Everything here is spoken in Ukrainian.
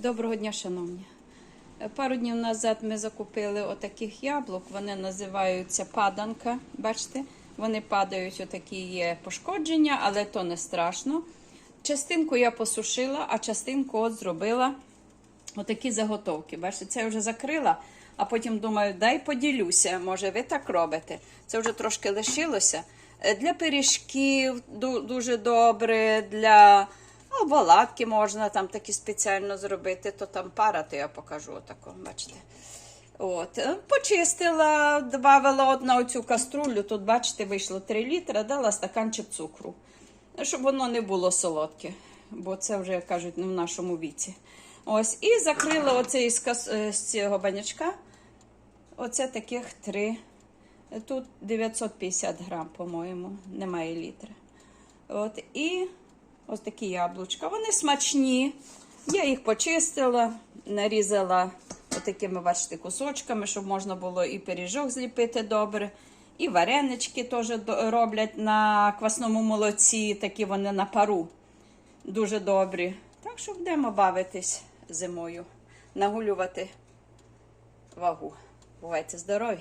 Доброго дня, шановні. Е, Пару днів назад ми закупили отаких яблук. Вони називаються паданка. Бачите, вони падають, отакі є пошкодження, але то не страшно. Частинку я посушила, а частинку от зробила отакі заготовки. Бачите, це я вже закрила, а потім думаю, дай поділюся. Може, ви так робите. Це вже трошки лишилося. Е, Для пиріжків дуже добре, для ну, балатки можна там такі спеціально зробити, то там пара, то я покажу отако, бачите. От, е, почистила, додала одна оцю каструлю, тут, бачите, вийшло 3 літри, дала стаканчик цукру, щоб воно не було солодке, бо це вже, як кажуть, не в нашому віці. Ось, і закрила оцей з, кас... е, з цього банячка. Оце таких три. Тут 950 грам, по-моєму, немає літра. От, і ось такі яблучка. Вони смачні. Я їх почистила, нарізала отакими, бачите, кусочками, щоб можна було і пиріжок зліпити добре. І варенички теж роблять на квасному молоці, такі вони на пару. Дуже добрі. Так що будемо бавитись зимою, нагулювати вагу. Бувайте здорові!